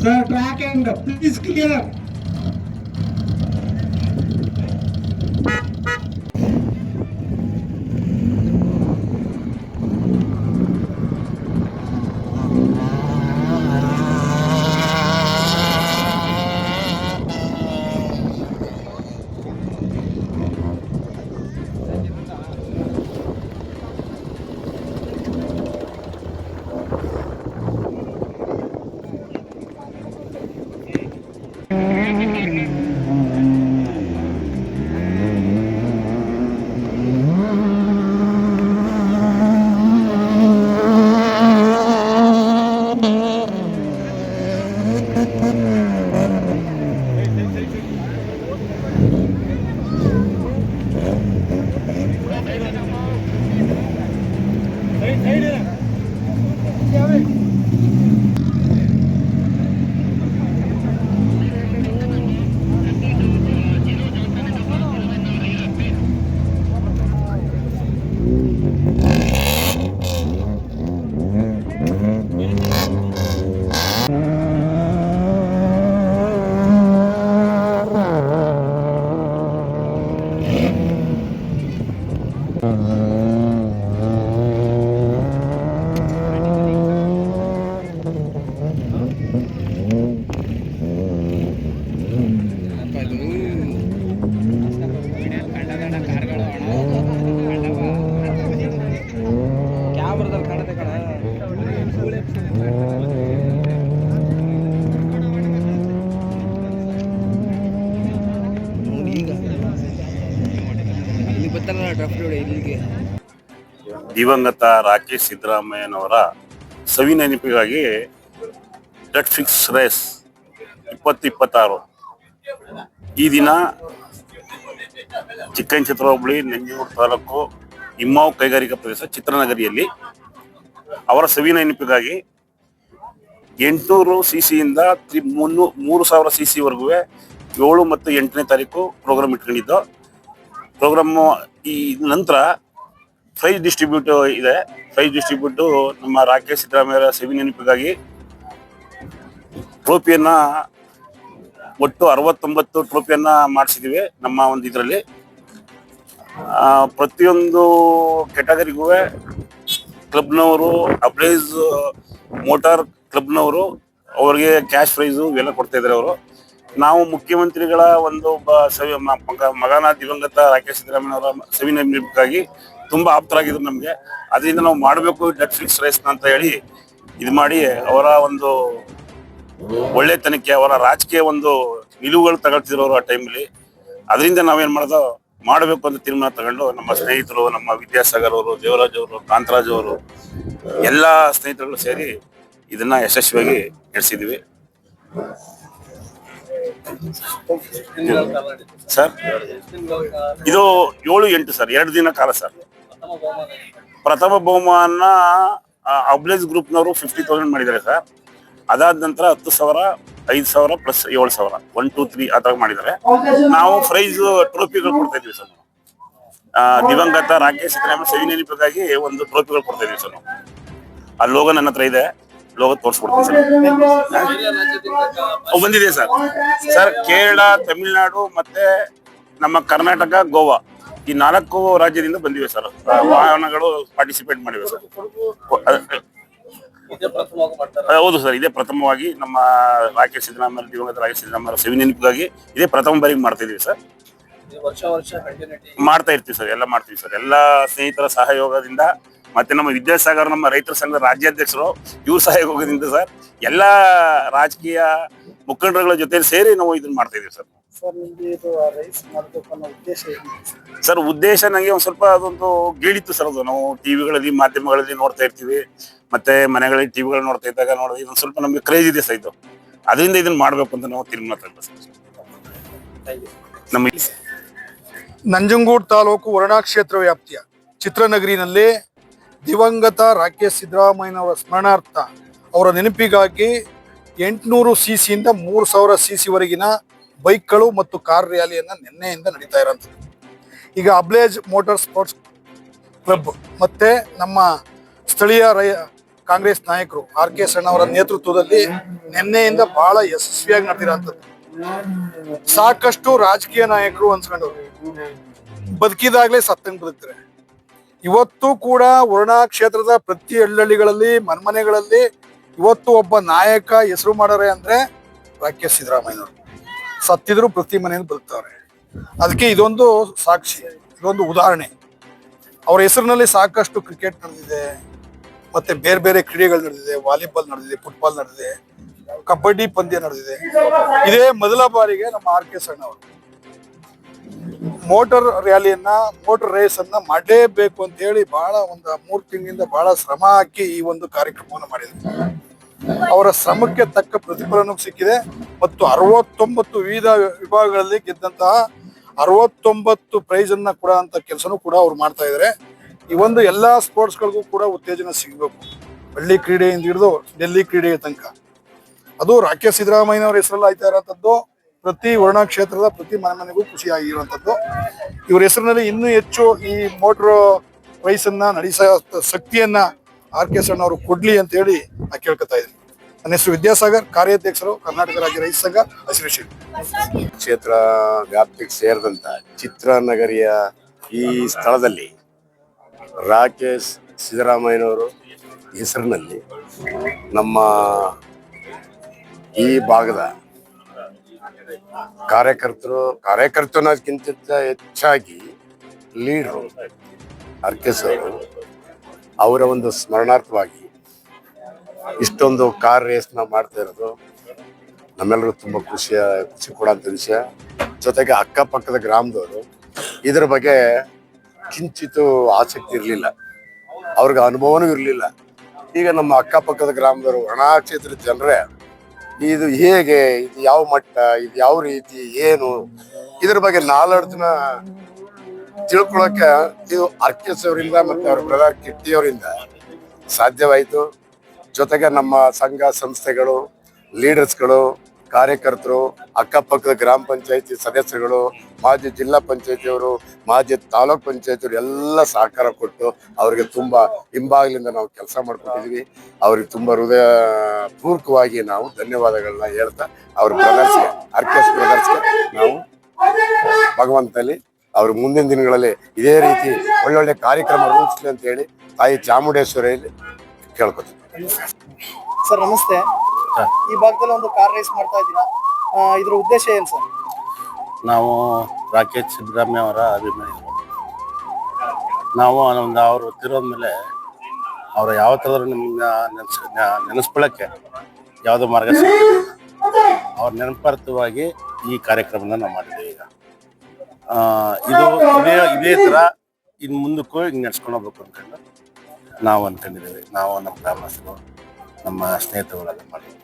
Sir, track and please clear. થઈ ને ಇಲ್ಲಿಗೆ. ದಿವಂಗತ ರಾಕೇಶ್ ಸಿದ್ದರಾಮಯ್ಯನವರ ಸವಿ ನೆನಪಿಗಾಗಿ ಫಿಕ್ಸ್ ರೇಸ್ ಇಪ್ಪತ್ತು ಇಪ್ಪತ್ತಾರು ಈ ದಿನ ಚಿಕ್ಕಂಚಿತ್ರ ಹೋಬಳಿ ನಂಜನಗೂಡು ತಾಲೂಕು ಇಮ್ಮಾವು ಕೈಗಾರಿಕಾ ಪ್ರದೇಶ ಚಿತ್ರನಗರಿಯಲ್ಲಿ ಅವರ ಸವಿ ನೆನಪಿಗಾಗಿ ಎಂಟುನೂರು ಸಿ ಸಿಯಿಂದ ಮುನ್ನೂ ಮೂರು ಸಾವಿರ ಸಿ ಸಿವರೆಗೂ ಏಳು ಮತ್ತು ಎಂಟನೇ ತಾರೀಕು ಪ್ರೋಗ್ರಾಮ್ ಇಟ್ಕೊಂಡಿದ್ದು. ಪ್ರೋಗ್ರಾಮ್ ಈ ನಂತರ ಪ್ರೈಸ್ ಡಿಸ್ಟ್ರಿಬ್ಯೂಟ್ ಇದೆ. ಪ್ರೈಸ್ ಡಿಸ್ಟ್ರಿಬ್ಯೂಟ್ ನಮ್ಮ ರಾಕೇಶ್ ಸಿದ್ದರಾಮಯ್ಯ ಸವಿ ನೆನಪಿಗಾಗಿ ಟ್ರೋಫಿಯನ್ನ ಒಟ್ಟು ಅರವತ್ತೊಂಬತ್ತು ಟ್ರೋಫಿಯನ್ನ ಮಾಡಿಸಿದೀವಿ ನಮ್ಮ ಒಂದು ಇದರಲ್ಲಿ. ಪ್ರತಿಯೊಂದು ಕೆಟಗರಿಗೂ ಕ್ಲಬ್ನವರು ಅಪ್ರೈಸ್ ಮೋಟಾರ್ ಕ್ಲಬ್ನವರು ಅವ್ರಿಗೆ ಕ್ಯಾಶ್ ಪ್ರೈಸು ಇವೆಲ್ಲ ಕೊಡ್ತಾ ಇದ್ದಾರೆ ಅವರು. ನಾವು ಮುಖ್ಯಮಂತ್ರಿಗಳ ಒಂದು ಒಬ್ಬ ಸವಿ ಮಗನ ದಿವಂಗತ ರಾಕೇಶ್ ಸಿದ್ದರಾಮಯ್ಯ ಅವರ ಸವಿ ನೆನಪಿಗಾಗಿ ತುಂಬಾ ಆಪ್ತರಾಗಿದ್ರು ನಮಗೆ. ಅದರಿಂದ ನಾವು ಮಾಡಬೇಕು ನೆಟ್ಫ್ಲಿಕ್ಸ್ ರೇಸ್ನ ಅಂತ ಹೇಳಿ ಇದು ಮಾಡಿ ಅವರ ಒಂದು ಒಳ್ಳೆತನಕ್ಕೆ, ಅವರ ರಾಜಕೀಯ ಒಂದು ನಿಲುವುಗಳು ತಗೊಳ್ತಿದ್ರು ಅವರು ಆ ಟೈಮಲ್ಲಿ ಅದರಿಂದ ನಾವೇನ್ ಮಾಡೋದು ಮಾಡಬೇಕು ಅಂತ ತೀರ್ಮಾನ ತಗೊಂಡು ನಮ್ಮ ಸ್ನೇಹಿತರು, ನಮ್ಮ ವಿದ್ಯಾಸಾಗರ್ ಅವರು, ದೇವರಾಜ್ ಅವರು, ಕಾಂತರಾಜ್ ಅವರು, ಎಲ್ಲ ಸ್ನೇಹಿತರುಗಳು ಸೇರಿ ಇದನ್ನ ಯಶಸ್ವಿಯಾಗಿ ನಡೆಸಿದ್ವಿ. ಸರ್, ಇದು ಏಳು ಎಂಟು ಸರ್, ಎರಡು ದಿನ ಕಾಲ ಸರ್. ಪ್ರಥಮ ಬಹುಮಾನ ಅಬ್ಲೇಜ್ ಗ್ರೂಪ್ನವರು ಫಿಫ್ಟಿ ತೌಸಂಡ್ ಮಾಡಿದ್ದಾರೆ ಸರ್. ಅದಾದ ನಂತರ ಹತ್ತು ಸಾವಿರ, ಐದು ಸಾವಿರ ಪ್ಲಸ್ ಏಳು ಸಾವಿರ. ಒನ್ ಟೂ ತ್ರೀ ಆ ಥರ ಮಾಡಿದ್ದಾರೆ. ನಾವು ಪ್ರೈಸ್ ಟ್ರೋಫಿಗಳು ಕೊಡ್ತಾ ಇದ್ವಿ ಸರ್ ದಿವಂಗತ ರಾಕೇಶ್ ಸಿದ್ದರಾಮಯ್ಯ ಒಂದು ಟ್ರೋಫಿಗಳು ಕೊಡ್ತಾ ಇದ್ವಿ ಸರ್ ನಾವು. ಆ ಲೋಗೋ ನನ್ನ ಹತ್ರ ಇದೆ. ಲೋಗೋ ತೋರಿಸ್ಕೊಡ್ತೀನಿ ಸರ್. ಬಂದಿದೆ ಸರ್. ಸರ್ ಕೇರಳ ತಮಿಳುನಾಡು ಮತ್ತೆ ನಮ್ಮ ಕರ್ನಾಟಕ ಗೋವಾ ಈ ನಾಲ್ಕು ರಾಜ್ಯದಿಂದ ಬಂದಿವೆ ಸರ್. ವಾಹನಗಳು ಪಾರ್ಟಿಸಿಪೇಟ್ ಮಾಡಿವೆ ಸರ್. ಹೌದು ಸರ್ ಇದೇ ಪ್ರಥಮವಾಗಿ ನಮ್ಮ ರಾಕೇಶ್ ಸಿದ್ದರಾಮಯ್ಯ ದಿವಂಗತ ರಾಕೇಶ್ ಸಿದ್ದರಾಮಯ್ಯ ಸವಿ ನೆನಪಿಗಾಗಿ ಇದೇ ಪ್ರಥಮ ಬಾರಿಗೆ ಮಾಡ್ತಾ ಇದೀವಿ ಸರ್. ಮಾಡ್ತಾ ಇರ್ತೀವಿ ಸರ್ ಎಲ್ಲ ಮಾಡ್ತೀವಿ ಸರ್. ಎಲ್ಲ ಸ್ನೇಹಿತರ ಸಹಯೋಗದಿಂದ ಮತ್ತೆ ನಮ್ಮ ವಿದ್ಯಾಸಾಗರ್ ನಮ್ಮ ರೈತರ ಸಂಘದ ರಾಜ್ಯಾಧ್ಯಕ್ಷರು ಇವ್ರ ಹೋಗೋದಿಂದ ಸರ್? ಎಲ್ಲ ರಾಜಕೀಯ ಮುಖಂಡರುಗಳ ಜೊತೆ ಸೇರಿ ನಾವು ಇದನ್ನ ಮಾಡ್ತಾ ಇದೀವಿ ಸರ್. ಸರ್ ನಿಮ್ಗೆ ಇದು ರೈಸ್ ಮಾಡಬೇಕು ಅನ್ನೋ ಉದ್ದೇಶ ಏನು? ಸರ್ ಉದ್ದೇಶ ನಂಗೆ ಒಂದ್ ಸ್ವಲ್ಪ ಅದೊಂದು ಗೀಳಿತ್ತು ಸರ್ ಅದು. ನಾವು ಟಿವಿಗಳಲ್ಲಿ ಮಾಧ್ಯಮಗಳಲ್ಲಿ ನೋಡ್ತಾ ಇರ್ತೀವಿ. ಮತ್ತೆ ಮನೆಗಳಲ್ಲಿ ಟಿವಿಗಳು ನೋಡ್ತಾ ಇದ್ದಾಗ ನೋಡಿದ್ರೆ ಇದೊಂದು ಸ್ವಲ್ಪ ನಮ್ಗೆ ಕ್ರೇಜ್ ಇದೆ ಸರ್ ಇದು. ಅದರಿಂದ ಇದನ್ನ ಮಾಡ್ಬೇಕು ಅಂತ ನಾವು ತೀರ್ಮಾನ ತಗೊಂಡು ಸರ್. ನಮ್ಮ ನಂಜನಗೂಡು ತಾಲೂಕು ವರ್ಣಾ ಕ್ಷೇತ್ರ ವ್ಯಾಪ್ತಿಯ ಚಿತ್ರನಗರಿನಲ್ಲಿ ದಿವಂಗತ ರಾಕೇಶ್ ಸಿದ್ದರಾಮಯ್ಯನವರ ಸ್ಮರಣಾರ್ಥ ಅವರ ನೆನಪಿಗಾಗಿ ಎಂಟುನೂರು ಸಿ ಸಿಯಿಂದ ಮೂರು ಸಾವಿರ ಸಿ ಸಿವರೆಗಿನ ಬೈಕ್ಗಳು ಮತ್ತು ಕಾರ್ ರ್ಯಾಲಿಯನ್ನು ನಿನ್ನೆಯಿಂದ ನಡೀತಾ ಇರೋಂಥದ್ದು. ಈಗ ಅಬ್ಲೇಜ್ ಮೋಟಾರ್ ಸ್ಪೋರ್ಟ್ಸ್ ಕ್ಲಬ್ ಮತ್ತು ನಮ್ಮ ಸ್ಥಳೀಯ ರೈ, ಕಾಂಗ್ರೆಸ್ ನಾಯಕರು ಆರ್ ಕೆ ಸಣ್ಣವರ ನೇತೃತ್ವದಲ್ಲಿ ನಿನ್ನೆಯಿಂದ ಬಹಳ ಯಶಸ್ವಿಯಾಗಿ ನಡೆದಿರೋಂಥದ್ದು ಸಾಕಷ್ಟು ರಾಜಕೀಯ ನಾಯಕರು ಅನ್ಸ್ಕೊಂಡವ್ರು. ಬದುಕಿದಾಗಲೇ ಸತ್ತಂಗೆ ಬದುಕ್ತಾರೆ ಇವತ್ತು ಕೂಡ ವರುಣಾ ಕ್ಷೇತ್ರದ ಪ್ರತಿ ಹಳ್ಳಿಗಳಲ್ಲಿ, ಮನ್ಮನೆಗಳಲ್ಲಿ ಇವತ್ತು ಒಬ್ಬ ನಾಯಕ ಹೆಸರು ಮಾಡಾರೆ ಅಂದ್ರೆ ರಾಕೆ ಸಿದ್ದರಾಮಯ್ಯನವರು. ಸತ್ತಿದ್ರು ಪ್ರತಿ ಮನೆಯಿಂದ ಬದುಕ್ತಾವ್ರೆ. ಅದಕ್ಕೆ ಇದೊಂದು ಸಾಕ್ಷಿ, ಇದೊಂದು ಉದಾಹರಣೆ. ಅವರ ಹೆಸರಿನಲ್ಲಿ ಸಾಕಷ್ಟು ಕ್ರಿಕೆಟ್ ನಡೆದಿದೆ, ಮತ್ತೆ ಬೇರೆ ಬೇರೆ ಕ್ರೀಡೆಗಳು ನಡೆದಿದೆ, ವಾಲಿಬಾಲ್ ನಡೆದಿದೆ ಫುಟ್ಬಾಲ್ ನಡೆದಿದೆ, ಕಬಡ್ಡಿ ಪಂದ್ಯ ನಡೆದಿದೆ. ಇದೇ ಮೊದಲ ಬಾರಿಗೆ ನಮ್ಮ ಆರ್ ಕೆ ಸಣ್ಣ ಅವರು ಮೋಟರ್ ರ್ಯಾಲಿಯನ್ನ, ಮೋಟರ್ ರೇಸ್ ಅನ್ನ ಮಾಡಲೇಬೇಕು ಅಂತ ಹೇಳಿ ಬಹಳ ಒಂದು ಮೂರು ತಿಂಗಳಿಂದ ಬಹಳ ಶ್ರಮ ಹಾಕಿ ಈ ಒಂದು ಕಾರ್ಯಕ್ರಮವನ್ನು ಮಾಡಿದ್ರು ಅವರ ಶ್ರಮಕ್ಕೆ ತಕ್ಕ ಪ್ರತಿಫಲನೂ ಸಿಕ್ಕಿದೆ. ಮತ್ತು ಅರವತ್ತೊಂಬತ್ತು ವಿವಿಧ ವಿಭಾಗಗಳಲ್ಲಿ ಗೆದ್ದಂತಹ ಅರವತ್ತೊಂಬತ್ತು ಪ್ರೈಸ್ ಅನ್ನ ಕೊಡುವಂತ ಕೆಲಸನೂ ಕೂಡ ಅವ್ರು ಮಾಡ್ತಾ ಇದ್ದಾರೆ ಈ ಒಂದು ಎಲ್ಲಾ ಸ್ಪೋರ್ಟ್ಸ್ಗಳಿಗೂ ಕೂಡ ಉತ್ತೇಜನ ಸಿಗಬೇಕು. ಹಳ್ಳಿ ಕ್ರೀಡೆಯಿಂದ ಹಿಡಿದು ಡೆಲ್ಲಿ ಕ್ರೀಡೆಯ ತನಕ. ಅದು ರಾಕೇಶ್ ಸಿದ್ದರಾಮಯ್ಯನವರ ಹೆಸರಲ್ಲಿ ಆಯ್ತಾ ಇರೋಂಥದ್ದು ಪ್ರತಿ ವರ್ಣ ಕ್ಷೇತ್ರದ ಪ್ರತಿ ಮನೆ ಮನೆಗೂ ಖುಷಿಯಾಗಿರುವಂಥದ್ದು. ಇವ್ರ ಹೆಸರಿನಲ್ಲಿ ಇನ್ನೂ ಹೆಚ್ಚು ಈ ಮೋಟ್ರ್ ರೈಸನ್ನ ನಡೆಸ ಶಕ್ತಿಯನ್ನ ಆರ್ ಕೆ ಸಣ್ಣ ಅವರು ಕೊಡ್ಲಿ ಅಂತ ಹೇಳಿ ನಾ ಕೇಳ್ಕೊತಾ ಇದ್ದೀನಿ. ನನ್ನ ಹೆಸರು ವಿದ್ಯಾಸಾಗರ್, ಕಾರ್ಯಾಧ್ಯಕ್ಷರು ಕರ್ನಾಟಕ ರಾಜ್ಯ ರೈತ ಸಂಘ ಹಸಿರು ಕ್ಷೇತ್ರ ವ್ಯಾಪ್ತಿಗೆ ಸೇರಿದಂತ ಚಿತ್ರನಗರಿಯ ಈ ಸ್ಥಳದಲ್ಲಿ ರಾಕೇಶ್ ಸಿದ್ದರಾಮಯ್ಯನವರು ಹೆಸರಿನಲ್ಲಿ ನಮ್ಮ ಈ ಭಾಗದ ಕಾರ್ಯಕರ್ತರು ಅನ್ನೋದಕ್ಕಿಂತ ಹೆಚ್ಚಾಗಿ ಲೀಡ್ರು ಅರ್ಕೇಶ್ ಅವರು ಒಂದು ಸ್ಮರಣಾರ್ಥವಾಗಿ ಇಷ್ಟೊಂದು ಕಾರ್ ರೇಸ್ನ ಮಾಡ್ತಾ ಇರೋದು ನಮ್ಮೆಲ್ಲರೂ ತುಂಬ ಖುಷಿಯ, ಖುಷಿ ಕೊಡೋಂಥ ವಿಷಯ. ಜೊತೆಗೆ ಅಕ್ಕಪಕ್ಕದ ಗ್ರಾಮದವರು, ಇದ್ರ ಬಗ್ಗೆ ಕಿಂಚಿತು ಆಸಕ್ತಿ ಇರಲಿಲ್ಲ. ಅವ್ರಿಗೆ ಅನುಭವನೂ ಇರಲಿಲ್ಲ. ಈಗ ನಮ್ಮ ಅಕ್ಕಪಕ್ಕದ ಗ್ರಾಮದವರು ಕ್ಷೇತ್ರದ ಜನರೇ ಇದು ಹೇಗೆ, ಇದು ಯಾವ ಮಟ್ಟ, ಇದು ಯಾವ ರೀತಿ, ಏನು? ಇದ್ರ ಬಗ್ಗೆ ನಾಲೆಡ್ಜ್ನ ತಿಳ್ಕೊಳಕ್ಕೆ ಇದು ಅರ್ಕೆಸ್ ಅವರಿಂದ ಮತ್ತೆ ಅವ್ರ ಬ್ರದರ್ ಕಿಟ್ಟಿ ಅವರಿಂದ ಸಾಧ್ಯವಾಯಿತು. ಜೊತೆಗೆ ನಮ್ಮ ಸಂಘ ಸಂಸ್ಥೆಗಳು ಲೀಡರ್ಸ್ಗಳು ಕಾರ್ಯಕರ್ತರು, ಅಕ್ಕಪಕ್ಕದ ಗ್ರಾಮ ಪಂಚಾಯತಿ ಸದಸ್ಯರುಗಳು, ಮಾಜಿ ಜಿಲ್ಲಾ ಪಂಚಾಯತಿಯವರು, ಮಾಜಿ ತಾಲೂಕ್ ಪಂಚಾಯತಿಯವರು ಎಲ್ಲ ಸಹಕಾರ ಕೊಟ್ಟು ಅವರಿಗೆ ತುಂಬಾ ಹಿಂಬಾಗಿಲಿಂದ ನಾವು ಕೆಲಸ ಮಾಡ್ಕೊಟ್ಟಿದೀವಿ. ಅವ್ರಿಗೆ ತುಂಬಾ ಹೃದಯ, ಪೂರ್ವಕವಾಗಿ ನಾವು ಧನ್ಯವಾದಗಳನ್ನ ಹೇಳ್ತಾ ಅವ್ರ ಬ್ರದರ್ಸ್ಗೆ ಅರ್ಕೆಸ್ ಬ್ರದರ್ಸ್ಗೆ ನಾವು ಭಗವಂತಲ್ಲಿ ಅವ್ರ ಮುಂದಿನ ದಿನಗಳಲ್ಲಿ ಇದೇ ರೀತಿ ಒಳ್ಳೊಳ್ಳೆ ಕಾರ್ಯಕ್ರಮ ರೂಪಿಸ್ಲಿ ಅಂತ ಹೇಳಿ ತಾಯಿ ಚಾಮುಂಡೇಶ್ವರಿಯಲ್ಲಿ ಕೇಳ್ಕೊತೀವಿ ಸರ್, ನಮಸ್ತೆ. ಈ ಭಾಗದಲ್ಲಿ ಒಂದು ಕಾರ್ ರೇಸ್ ಮಾಡ್ತಾ ಇದ್ದೀರಾ? ಇದ್ರ ಉದ್ದೇಶ ಏನ್ ಸರ್? ನಾವು ರಾಕೇಶ್ ಸಿದ್ದರಾಮಯ್ಯ ಅವರ ಅಭಿಮಾನಿ ನಾವು ಒಂದು ಅವರು ಮೇಲೆ ಅವ್ರು ಯಾವ ಥರದ್ರು ನಿಮ್ಗೆ ನೆನೆಸ್ ನೆನೆಸ್ಕೊಳ್ಳೋಕ್ಕೆ ಯಾವುದೋ ಮಾರ್ಗ. ಅವ್ರ ನೆನಪಾರ್ಥವಾಗಿ ಈ ಕಾರ್ಯಕ್ರಮನ ನಾವು ಮಾಡಿದ್ದೀವಿ ಈಗ. ಇದು ಇದೇ ಇದೇ ಥರ ಇನ್ನು ಮುಂದಕ್ಕೂ ಹಿಂಗೆ ನಡ್ಸ್ಕೊಂಡು ಹೋಗ್ಬೇಕು ಅನ್ಕೊಂಡು ನಾವು ಅನ್ಕೊಂಡಿದ್ದೀವಿ ನಾವು ನಮ್ಮ ಗ್ರಾಮಸ್ಥರು, ನಮ್ಮ ಸ್ನೇಹಿತರುಗಳೆಲ್ಲ ಮಾಡಿದ್ದೀವಿ.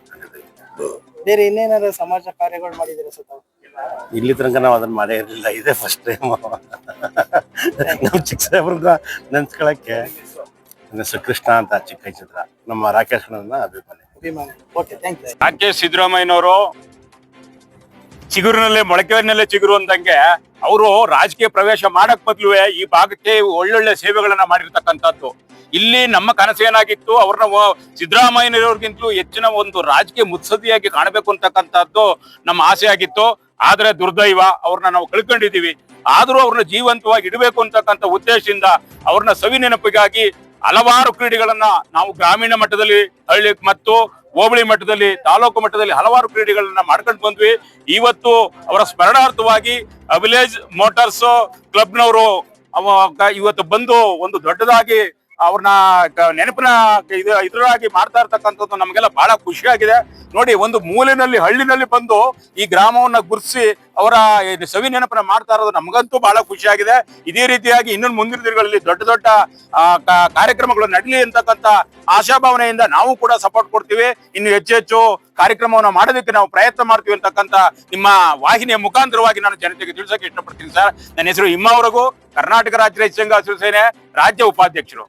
ಬೇರೆ ಇನ್ನೇನಾದ್ರು ಸಮಾಜ ಕಾರ್ಯಗಳು ಮಾಡಿದಿರ ಸರ್ ತಾವು? ಇಲ್ಲಿ ತನಕ ನಾವು ಅದನ್ನ ಮಾಡೇ ಇರಲಿಲ್ಲ. ಇದೇ ಫಸ್ಟ್ ಟೈಮ್ ನಮ್ಮ ಚಿಕ್ಕ ಸಾಹೇಬ್ರನ್ನ ನೆನ್ಸ್ಕೊಳಕ್ಕೆ ಶ್ರೀಕೃಷ್ಣ ಅಂತ ಚಿಕ್ಕ ಚಿತ್ರ. ನಮ್ಮ ರಾಕೇಶ್ ಅಣ್ಣನ ಅಭಿಮಾನಿ. ಅಭಿಮಾನಿ. ಓಕೆ ಥ್ಯಾಂಕ್ ಯು ರಾಕೇಶ್ ಸಿದ್ದರಾಮಯ್ಯನವರು ಚಿಗುರಿನಲ್ಲೇ ಮೊಳಕೆನಲ್ಲೇ ಚಿಗುರು ಅಂದಂಗೆ ಅವರು ರಾಜಕೀಯ ಪ್ರವೇಶ ಮಾಡಕ್ ಬದ್ಲುವೆ ಈ ಭಾಗಕ್ಕೆ ಒಳ್ಳೊಳ್ಳೆ ಸೇವೆಗಳನ್ನ ಮಾಡಿರ್ತಕ್ಕಂಥದ್ದು. ಇಲ್ಲಿ ನಮ್ಮ ಕನಸೇನಾಗಿತ್ತು ಅವ್ರನ್ನ ಸಿದ್ದರಾಮಯ್ಯನವ್ರಿಗಿಂತಲೂ ಹೆಚ್ಚಿನ ಒಂದು ರಾಜಕೀಯ ಮುತ್ಸದಿಯಾಗಿ ಕಾಣಬೇಕು ಅಂತಕ್ಕಂಥದ್ದು ನಮ್ಮ ಆಸೆ ಆಗಿತ್ತು. ಆದ್ರೆ ದುರ್ದೈವ, ಅವ್ರನ್ನ ನಾವು ಕಳ್ಕೊಂಡಿದ್ದೀವಿ. ಆದ್ರೂ ಅವ್ರನ್ನ ಜೀವಂತವಾಗಿ ಇಡಬೇಕು ಅಂತಕ್ಕಂಥ ಉದ್ದೇಶದಿಂದ ಅವ್ರನ್ನ ಸವಿ ನೆನಪಿಗಾಗಿ ಹಲವಾರು ಕ್ರೀಡೆಗಳನ್ನ ನಾವು ಗ್ರಾಮೀಣ ಮಟ್ಟದಲ್ಲಿ, ಹಳ್ಳಿ ಮತ್ತು ಹೋಬಳಿ ಮಟ್ಟದಲ್ಲಿ, ತಾಲೂಕು ಮಟ್ಟದಲ್ಲಿ ಹಲವಾರು ಕ್ರೀಡೆಗಳನ್ನ ಮಾಡ್ಕೊಂಡು ಬಂದ್ವಿ. ಇವತ್ತು ಅವರ ಸ್ಮರಣಾರ್ಥವಾಗಿ ವಿಲೇಜ್ ಮೋಟಾರ್ಸ್ ಕ್ಲಬ್ನವರು ಇವತ್ತು ಬಂದು ಒಂದು ದೊಡ್ಡದಾಗಿ ಅವ್ರನ್ನ ನೆನಪಿನ ಇದು ಇದರಾಗಿ ಮಾಡ್ತಾ ಇರ್ತಕ್ಕಂಥದ್ದು ನಮಗೆಲ್ಲ ಬಹಳ ಖುಷಿಯಾಗಿದೆ. ನೋಡಿ, ಒಂದು ಮೂಲೆನಲ್ಲಿ ಹಳ್ಳಿನಲ್ಲಿ ಬಂದು ಈ ಗ್ರಾಮವನ್ನ ಗುರುಸಿ ಅವರ ಸವಿ ನೆನಪನ್ನ ಮಾಡ್ತಾ ಇರೋದು ನಮಗಂತೂ ಬಹಳ ಖುಷಿಯಾಗಿದೆ. ಇದೇ ರೀತಿಯಾಗಿ ಇನ್ನೊಂದು ಮುಂದಿನ ದಿನಗಳಲ್ಲಿ ದೊಡ್ಡ ದೊಡ್ಡ ಕಾರ್ಯಕ್ರಮಗಳು ನಡಲಿ ಅಂತಕ್ಕಂತ ಆಶಾಭಾವನೆಯಿಂದ ನಾವು ಕೂಡ ಸಪೋರ್ಟ್ ಕೊಡ್ತೀವಿ. ಇನ್ನು ಹೆಚ್ಚು ಹೆಚ್ಚು ಕಾರ್ಯಕ್ರಮವನ್ನು ಮಾಡೋದಕ್ಕೆ ನಾವು ಪ್ರಯತ್ನ ಮಾಡ್ತೀವಿ ಅಂತಕ್ಕಂಥ ನಿಮ್ಮ ವಾಹಿನಿಯ ಮುಖಾಂತರವಾಗಿ ನಾನು ಜನತೆಗೆ ತಿಳಿಸೋಕೆ ಇಷ್ಟಪಡ್ತೀನಿ ಸರ್. ನನ್ನ ಹೆಸರು ಇಮ್ಮವರೆಗೂ ಕರ್ನಾಟಕ ರಾಜ್ಯ ರೈತ ಸಂಘ ರಾಜ್ಯ ಉಪಾಧ್ಯಕ್ಷರು.